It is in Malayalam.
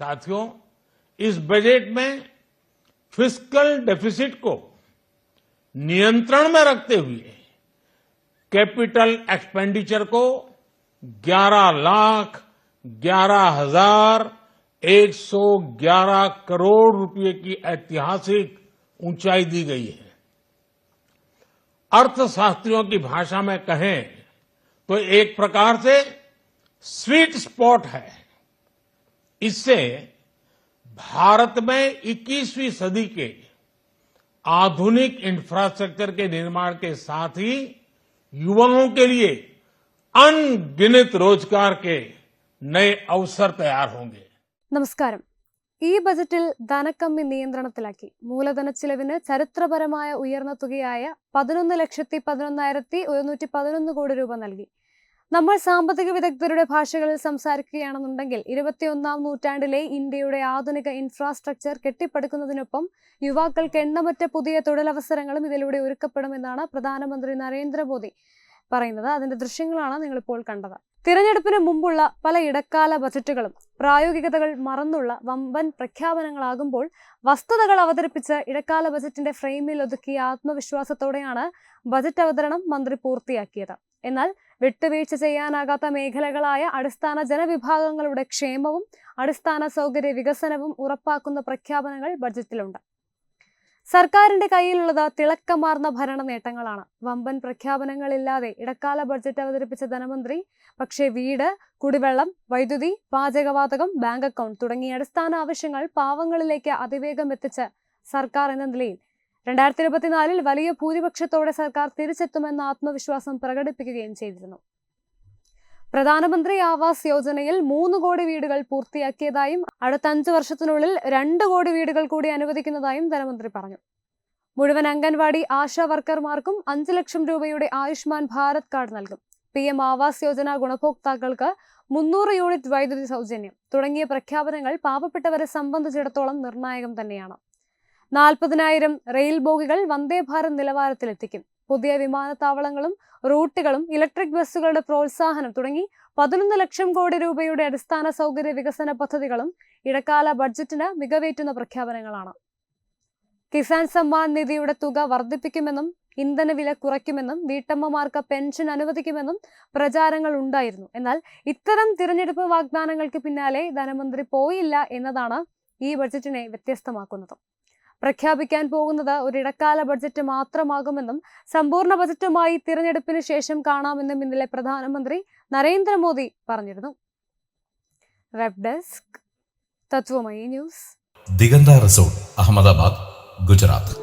साथियों, इस बजट में फिस्कल डेफिसिट को नियंत्रण में रखते हुए कैपिटल एक्सपेंडिचर को 11 लाख ग्यारह हज़ार एक सौ ग्यारह करोड़ रुपए की ऐतिहासिक ऊंचाई दी गई है। अर्थशास्त्रियों की भाषा में कहें तो एक प्रकार से स्वीट स्पॉट है। इससे भारत में 21वीं सदी के आधुनिक इंफ्रास्ट्रक्चर के निर्माण के साथ ही युवाओं के लिए अनगिनत रोजगार के नए अवसर तैयार होंगे നമസ്കാരം ഈ ബജറ്റിൽ ധനക്കമ്മി നിയന്ത്രണത്തിലാക്കി മൂലധന ചിലവിന് ചരിത്രപരമായ ഉയർന്ന തുകയായ പതിനൊന്ന് ലക്ഷത്തി പതിനൊന്നായിരത്തി ഒരുന്നൂറ്റി പതിനൊന്ന് കോടി രൂപ നൽകി നമ്മൾ സാമ്പത്തിക വിദഗ്ധരുടെ ഭാഷകളിൽ സംസാരിക്കുകയാണെന്നുണ്ടെങ്കിൽ ഇരുപത്തിയൊന്നാം നൂറ്റാണ്ടിലെ ഇന്ത്യയുടെ ആധുനിക ഇൻഫ്രാസ്ട്രക്ചർ കെട്ടിപ്പടുക്കുന്നതിനൊപ്പം യുവാക്കൾക്ക് എണ്ണമറ്റ പുതിയ തൊഴിലവസരങ്ങളും ഇതിലൂടെ ഒരുക്കപ്പെടുമെന്നാണ് പ്രധാനമന്ത്രി നരേന്ദ്രമോദി പറയുന്നത്. അതിന്റെ ദൃശ്യങ്ങളാണ് നിങ്ങളിപ്പോൾ കണ്ടത്. തിരഞ്ഞെടുപ്പിന് മുമ്പുള്ള പല ഇടക്കാല ബജറ്റുകളും പ്രായോഗികതകൾ മറന്നുള്ള വമ്പൻ പ്രഖ്യാപനങ്ങളാകുമ്പോൾ വസ്തുതകൾ അവതരിപ്പിച്ച് ഇടക്കാല ബജറ്റിന്റെ ഫ്രെയിമിൽ ഒതുക്കിയ ആത്മവിശ്വാസത്തോടെയാണ് ബജറ്റ് അവതരണം മന്ത്രി പൂർത്തിയാക്കിയത്. എന്നാൽ വിട്ടുവീഴ്ച ചെയ്യാനാകാത്ത മേഖലകളായ അടിസ്ഥാന ജനവിഭാഗങ്ങളുടെ ക്ഷേമവും അടിസ്ഥാന സൗകര്യ വികസനവും ഉറപ്പാക്കുന്ന പ്രഖ്യാപനങ്ങൾ ബജറ്റിലുണ്ട് സർക്കാരിന്റെ കയ്യിലുള്ളത് തിളക്കമാർന്ന ഭരണ നേട്ടങ്ങളാണ്. വമ്പൻ പ്രഖ്യാപനങ്ങളില്ലാതെ ഇടക്കാല ബഡ്ജറ്റ് അവതരിപ്പിച്ച ധനമന്ത്രി പക്ഷേ വീട് കുടിവെള്ളം വൈദ്യുതി പാചകവാതകം ബാങ്ക് അക്കൗണ്ട് തുടങ്ങിയ അടിസ്ഥാന ആവശ്യങ്ങൾ പാവങ്ങളിലേക്ക് അതിവേഗം എത്തിച്ച സർക്കാർ എന്ന നിലയിൽ രണ്ടായിരത്തി ഇരുപത്തിനാലിൽ വലിയ ഭൂരിപക്ഷത്തോടെ സർക്കാർ തിരിച്ചെത്തുമെന്ന ആത്മവിശ്വാസം പ്രകടിപ്പിക്കുകയും ചെയ്തിരുന്നു. പ്രധാനമന്ത്രി ആവാസ് യോജനയിൽ മൂന്ന് കോടി വീടുകൾ പൂർത്തിയാക്കിയതായും അടുത്ത അഞ്ചു വർഷത്തിനുള്ളിൽ രണ്ട് കോടി വീടുകൾ കൂടി അനുവദിക്കുന്നതായും ധനമന്ത്രി പറഞ്ഞു. മുഴുവൻ അംഗൻവാടി ആശാ വർക്കർമാർക്കും അഞ്ചു ലക്ഷം രൂപയുടെ ആയുഷ്മാൻ ഭാരത് കാർഡ് നൽകും. പി എം ആവാസ് യോജന ഗുണഭോക്താക്കൾക്ക് മുന്നൂറ് യൂണിറ്റ് വൈദ്യുതി സൗജന്യം തുടങ്ങിയ പ്രഖ്യാപനങ്ങൾ പാവപ്പെട്ടവരെ സംബന്ധിച്ചിടത്തോളം നിർണായകം തന്നെയാണ്. നാൽപ്പതിനായിരം റെയിൽ ബോഗികൾ വന്ദേ ഭാരത് നിലവാരത്തിലെത്തിക്കും. പുതിയ വിമാനത്താവളങ്ങളും റൂട്ടുകളും ഇലക്ട്രിക് ബസ്സുകളുടെ പ്രോത്സാഹനം തുടങ്ങി പതിനൊന്ന് ലക്ഷം കോടി രൂപയുടെ അടിസ്ഥാന സൗകര്യ വികസന പദ്ധതികളും ഇടക്കാല ബഡ്ജറ്റിന് മികവേറ്റുന്ന പ്രഖ്യാപനങ്ങളാണ്. കിസാൻ സമ്മാൻ നിധിയുടെ തുക വർദ്ധിപ്പിക്കുമെന്നും ഇന്ധന വില കുറയ്ക്കുമെന്നും വീട്ടമ്മമാർക്ക് പെൻഷൻ അനുവദിക്കുമെന്നും പ്രചാരങ്ങൾ ഉണ്ടായിരുന്നു. എന്നാൽ ഇത്തരം തിരഞ്ഞെടുപ്പ് വാഗ്ദാനങ്ങൾക്ക് പിന്നാലെ ധനമന്ത്രി പോയില്ല എന്നതാണ് ഈ ബഡ്ജറ്റിനെ വ്യത്യസ്തമാക്കുന്നത്. പ്രഖ്യാപിക്കാൻ പോകുന്നത് ഒരു ഇടക്കാല ബഡ്ജറ്റ് മാത്രമാകുമെന്നും സമ്പൂർണ ബജറ്റുമായി തിരഞ്ഞെടുപ്പിന് ശേഷം കാണാമെന്നും ഇന്നലെ പ്രധാനമന്ത്രി നരേന്ദ്രമോദി പറഞ്ഞിരുന്നു. Desk Tattvamayi news Diganta resort Ahmedabad Gujarat.